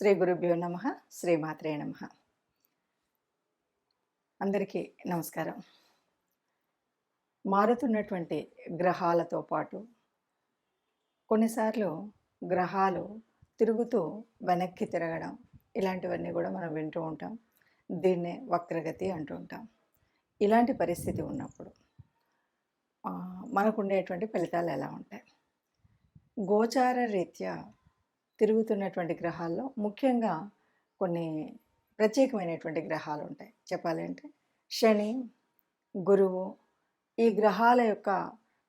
శ్రీ గురుభ్యో నమ శ్రీమాత్రే నమ. అందరికీ నమస్కారం. మారుతున్నటువంటి గ్రహాలతో పాటు కొన్నిసార్లు గ్రహాలు తిరుగుతూ వెనక్కి తిరగడం ఇలాంటివన్నీ కూడా మనం వింటూ ఉంటాం. దీన్నే వక్రగతి అంటూ ఉంటాం. ఇలాంటి పరిస్థితి ఉన్నప్పుడు మనకు ఉండేటువంటి ఫలితాలు ఎలా ఉంటాయి? గోచార రీత్యా తిరుగుతున్నటువంటి గ్రహాల్లో ముఖ్యంగా కొన్ని ప్రత్యేకమైనటువంటి గ్రహాలు ఉంటాయి చెప్పాలంటే శని గురువు ఈ గ్రహాల యొక్క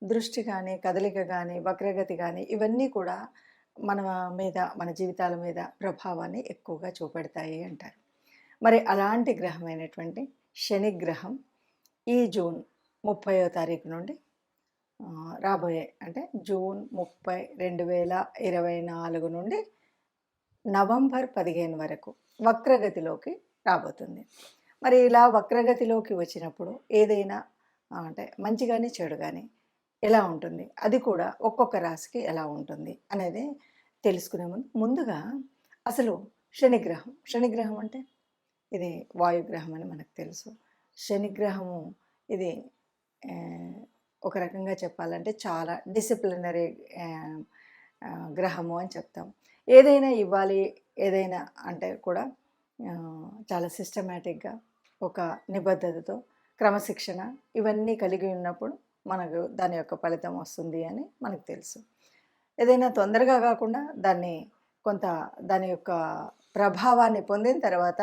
దృష్టి కానీ కదలిక కానీ వక్రగతి కానీ ఇవన్నీ కూడా మన మీద మన జీవితాల మీద ప్రభావాన్ని ఎక్కువగా చూపెడతాయి అంటారు. మరి అలాంటి గ్రహమైనటువంటి శని గ్రహం ఈ జూన్ ముప్పయో తారీఖు నుండి రాబోయే అంటే జూన్ ముప్పై రెండు వేల ఇరవై నాలుగు నుండి నవంబర్ పదిహేను వరకు వక్రగతిలోకి రాబోతుంది. మరి ఇలా వక్రగతిలోకి వచ్చినప్పుడు ఏదైనా అంటే మంచి కానీ చెడు కానీ ఎలా ఉంటుంది? అది కూడా ఒక్కొక్క రాశికి ఎలా ఉంటుంది అనేది తెలుసుకునే ముందు ముందుగా అసలు శనిగ్రహం. శనిగ్రహం అంటే ఇది వాయుగ్రహం అని మనకు తెలుసు. శనిగ్రహము ఇది ఒక రకంగా చెప్పాలంటే చాలా డిసిప్లినరీ గ్రహము అని చెప్తాం. ఏదైనా ఇవ్వాలి ఏదైనా అంటే కూడా చాలా సిస్టమేటిక్గా ఒక నిబద్ధతతో క్రమశిక్షణ ఇవన్నీ కలిగి ఉన్నప్పుడు మనకు దాని యొక్క ఫలితం వస్తుంది అని మనకు తెలుసు. ఏదైనా తొందరగా కాకుండా దాన్ని కొంత దాని యొక్క ప్రభావాన్ని పొందిన తర్వాత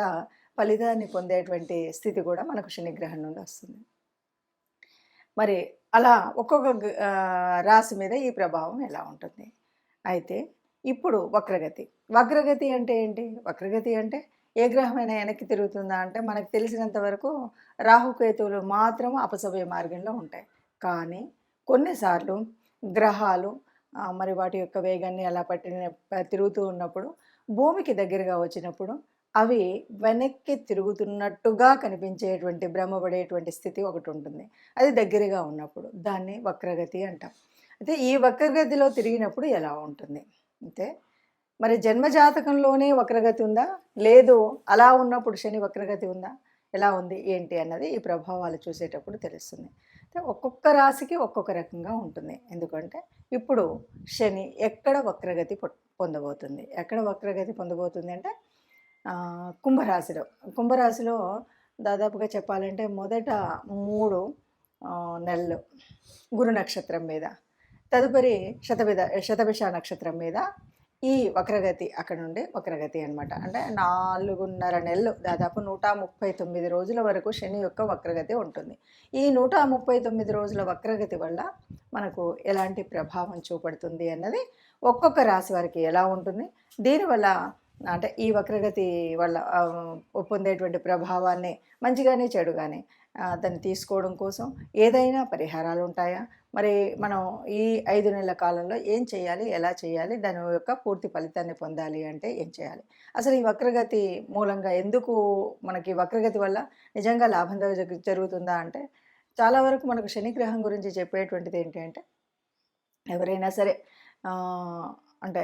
ఫలితాన్ని పొందేటువంటి స్థితి కూడా మనకు శనిగ్రహం నుండి వస్తుంది. మరి అలా ఒక్కొక్క రాశి మీద ఈ ప్రభావం ఎలా ఉంటుంది? అయితే ఇప్పుడు వక్రగతి. వక్రగతి అంటే ఏంటి? వక్రగతి అంటే ఏ గ్రహమైనా వెనక్కి తిరుగుతుందా అంటే మనకు తెలిసినంత వరకు రాహుకేతువులు మాత్రం అపసవ్య మార్గంలో ఉంటాయి. కానీ కొన్నిసార్లు గ్రహాలు మరి వాటి యొక్క వేగాన్ని అలా పట్టిన తిరుగుతూ ఉన్నప్పుడు భూమికి దగ్గరగా వచ్చినప్పుడు అవి వెనక్కి తిరుగుతున్నట్టుగా కనిపించేటువంటి భ్రమపడేటువంటి స్థితి ఒకటి ఉంటుంది అది దగ్గరగా ఉన్నప్పుడు దాన్ని వక్రగతి అంటాం. అయితే ఈ వక్రగతిలో తిరిగినప్పుడు ఎలా ఉంటుంది? అంటే మరి జన్మజాతకంలోనే వక్రగతి ఉందా? లేదు అలా ఉన్నప్పుడు శని వక్రగతి ఉందా? ఎలా ఉంది? ఏంటి అన్నది ఈ ప్రభావాలు చూసేటప్పుడు తెలుస్తుంది. ఒక్కొక్క రాశికి ఒక్కొక్క రకంగా ఉంటుంది. ఎందుకంటే ఇప్పుడు శని ఎక్కడ వక్రగతి పొ- పొందబోతుంది? ఎక్కడ వక్రగతి పొందబోతుంది అంటే కుంభరాశిలో. కుంభరాశిలో దాదాపుగా చెప్పాలంటే మొదట మూడు నెలలు గురు నక్షత్రం మీద. తదుపరి శతవిధ శతభిష నక్షత్రం మీద ఈ వక్రగతి అక్కడ నుండి వక్రగతి అనమాట అంటే నాలుగున్నర నెలలు దాదాపు నూట ముప్పై తొమ్మిది రోజుల వరకు శని యొక్క వక్రగతి ఉంటుంది. ఈ నూట ముప్పై తొమ్మిది రోజుల వక్రగతి వల్ల మనకు ఎలాంటి ప్రభావం చూపడుతుంది అన్నది ఒక్కొక్క రాశి వారికి ఎలా ఉంటుంది? దీనివల్ల అంటే ఈ వక్రగతి వల్ల ఆ, పొందేటువంటి ప్రభావాన్ని మంచిగానే చెడుగానే దాన్ని తీసుకోవడం కోసం ఏదైనా పరిహారాలు ఉంటాయా? మరి మనం ఈ ఐదు నెలల కాలంలో ఏం చేయాలి? ఎలా చేయాలి? దాని యొక్క పూర్తి ఫలితాన్ని పొందాలి అంటే ఏం చేయాలి? అసలు ఈ వక్రగతి మూలంగా ఎందుకు మనకి వక్రగతి వల్ల నిజంగా లాభం జరుగుతుందా అంటే చాలా వరకు మనకు శనిగ్రహం గురించి చెప్పేటువంటిది ఏంటి అంటే ఎవరైనా సరే అంటే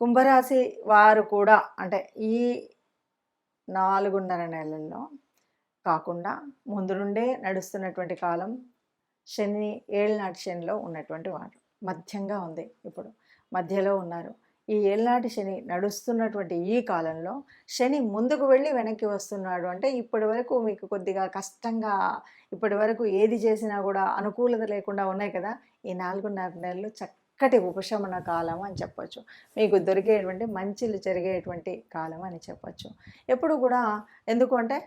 కుంభరాశి వారు కూడా అంటే ఈ నాలుగున్నర నెలల్లో కాకుండా ముందు నుండే నడుస్తున్నటువంటి కాలం శని ఏళ్ళనాటి శనిలో ఉన్నటువంటి వారు. మధ్యంగా ఉంది ఇప్పుడు. మధ్యలో ఉన్నారు. ఈ ఏళ్ళనాటి శని నడుస్తున్నటువంటి ఈ కాలంలో శని ముందుకు వెళ్ళి వెనక్కి వస్తున్నాడు అంటే ఇప్పటి వరకు మీకు కొద్దిగా కష్టంగా ఇప్పటి వరకు ఏది చేసినా కూడా అనుకూలత లేకుండా ఉన్నాయి కదా. ఈ నాలుగున్నర నెలలు చక్క చక్కటి ఉపశమన కాలం అని చెప్పొచ్చు. మీకు దొరికేటువంటి మంచిలు జరిగేటువంటి కాలం అని చెప్పచ్చు. ఎప్పుడు కూడా ఎందుకు అంటే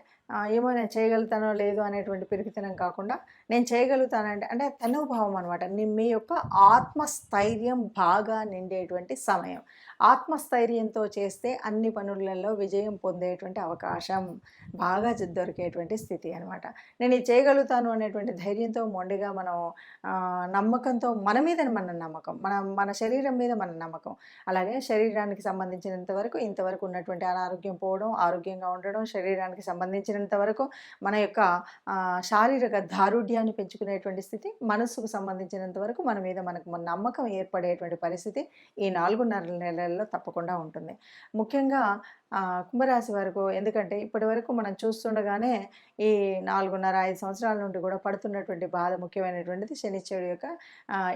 ఏమో నేను చేయగలుగుతానో లేదో అనేటువంటి పిరికితనం కాకుండా నేను చేయగలుగుతానంటే అంటే తనుభావం అనమాట మీ యొక్క ఆత్మస్థైర్యం బాగా నిండేటువంటి సమయం. ఆత్మస్థైర్యంతో చేస్తే అన్ని పనులలో విజయం పొందేటువంటి అవకాశం బాగా దొరికేటువంటి స్థితి అనమాట నేను ఇది చేయగలుగుతాను అనేటువంటి ధైర్యంతో మొండిగా మనం నమ్మకంతో మన మీద మన నమ్మకం మన మన శరీరం మీద మన నమ్మకం. అలాగే శరీరానికి సంబంధించినంత వరకు ఇంతవరకు ఉన్నటువంటి అనారోగ్యం పోవడం ఆరోగ్యంగా ఉండడం శరీరానికి సంబంధించిన సంబంధించినంత వరకు మన యొక్క శారీరక దారుఢ్యాన్ని పెంచుకునేటువంటి స్థితి మనస్సుకు సంబంధించినంత వరకు మన మీద మనకు మన నమ్మకం ఏర్పడేటువంటి పరిస్థితి ఈ నాలుగున్నర నెలల్లో తప్పకుండా ఉంటుంది. ముఖ్యంగా కుంభరాశి వరకు. ఎందుకంటే ఇప్పటి వరకు మనం చూస్తుండగానే ఈ నాలుగున్నర ఐదు సంవత్సరాల నుండి కూడా పడుతున్నటువంటి బాధ ముఖ్యమైనటువంటిది శనిశ్చరుడు యొక్క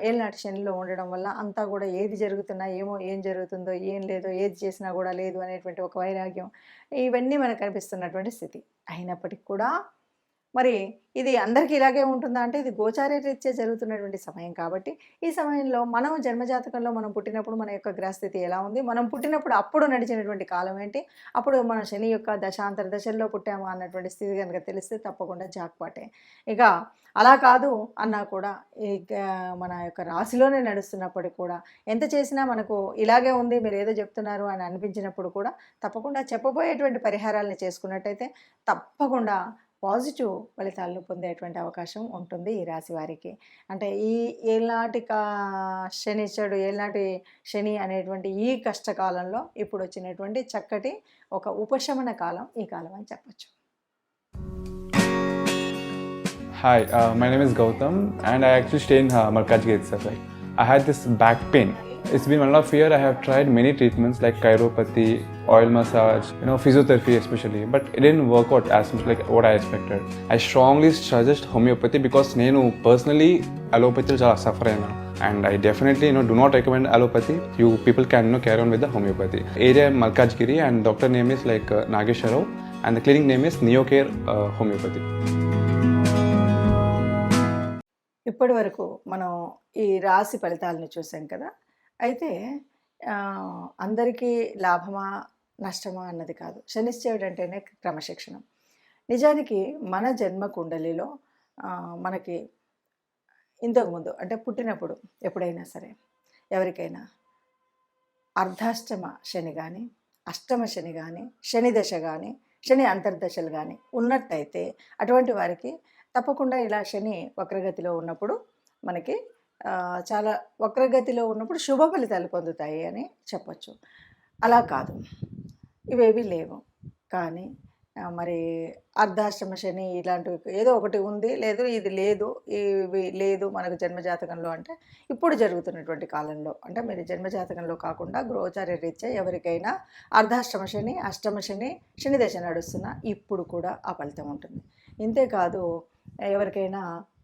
ఏళ్ళనాటి శనిలో ఉండడం వల్ల అంతా కూడా ఏది జరుగుతున్నా ఏమో ఏం జరుగుతుందో ఏం లేదో ఏది చేసినా కూడా లేదు అనేటువంటి ఒక వైరాగ్యం. ఇవన్నీ మనకు కనిపిస్తున్నటువంటి స్థితి. అయినప్పటికీ కూడా మరి ఇది అందరికీ ఇలాగే ఉంటుందా? అంటే ఇది గోచారరీత్యా జరుగుతున్నటువంటి సమయం కాబట్టి ఈ సమయంలో మనం జన్మజాతకంలో మనం పుట్టినప్పుడు మన యొక్క గ్రహస్థితి ఎలా ఉంది? మనం పుట్టినప్పుడు అప్పుడు నడిచినటువంటి కాలం ఏంటి? అప్పుడు మన శని యొక్క దశాంతర దశల్లో పుట్టామా అన్నటువంటి స్థితి కనుక తెలిస్తే తప్పకుండా జాక్పాటే. ఇక అలా కాదు అన్నా కూడా మన యొక్క రాశిలోనే నడుస్తున్నప్పటికి కూడా ఎంత చేసినా మనకు ఇలాగే ఉంది మీరు ఏదో చెప్తున్నారు అని అనిపించినప్పుడు కూడా తప్పకుండా చెప్పబోయేటువంటి పరిహారాలను చేసుకున్నట్టయితే తప్పకుండా పాజిటివ్ ఫలితాలను పొందేటువంటి అవకాశం ఉంటుంది ఈ రాశి వారికి. అంటే ఈ ఏనాటి చెడు ఏనాటి శని అనేటువంటి ఈ కష్టకాలంలో ఇప్పుడు వచ్చినటువంటి చక్కటి ఒక ఉపశమన కాలం ఈ కాలం అని చెప్పచ్చు. Hi my name is Gautam and I actually stay in Markaj sir I had this back pain it's been one of year I have tried many treatments like chiropathy oil massage you physiotherapy physiotherapy but But it didn't work out as much I what I expected. I strongly suggest నేను personally అలోపతిలో చాలా suffer అయినా and I definitely no do not recommend allopathy you people can no carry on with the homeopathy area Malkajgiri and doctor name is like Nageswararao and the clinic name is Neocare homeopathy ఇప్పటి వరకు మనం ఈ రాశి ఫలితాలను చూసాం కదా అయితే అందరికీ లాభమా నష్టమా అన్నది కాదు. శనిశ్చయుడు అంటేనే క్రమశిక్షణ. నిజానికి మన జన్మ కుండలిలో మనకి ఇంతకుముందు అంటే పుట్టినప్పుడు ఎప్పుడైనా సరే ఎవరికైనా అర్ధాష్టమ శని కానీ అష్టమ శని కానీ శని దశ కానీ శని అంతర్దశలు కానీ ఉన్నట్టయితే అటువంటి వారికి తప్పకుండా ఇలా శని వక్రగతిలో ఉన్నప్పుడు మనకి చాలా వక్రగతిలో ఉన్నప్పుడు శుభ ఫలితాలు పొందుతాయి అని చెప్పొచ్చు. అలా కాదు. ఇవేవి లేవు. కానీ మరి అర్ధాశ్రమ శని ఇలాంటివి ఏదో ఒకటి ఉంది లేదు ఇది లేదు ఇవి లేదు మనకు జన్మజాతకంలో అంటే ఇప్పుడు జరుగుతున్నటువంటి కాలంలో. అంటే మీరు జన్మజాతకంలో కాకుండా గృహచార్య రీత్యా ఎవరికైనా అర్ధాష్టమ శని అష్టమ శని శని దశ నడుస్తున్నా ఇప్పుడు కూడా ఆ ఫలితం ఉంటుంది. ఇంతేకాదు ఎవరికైనా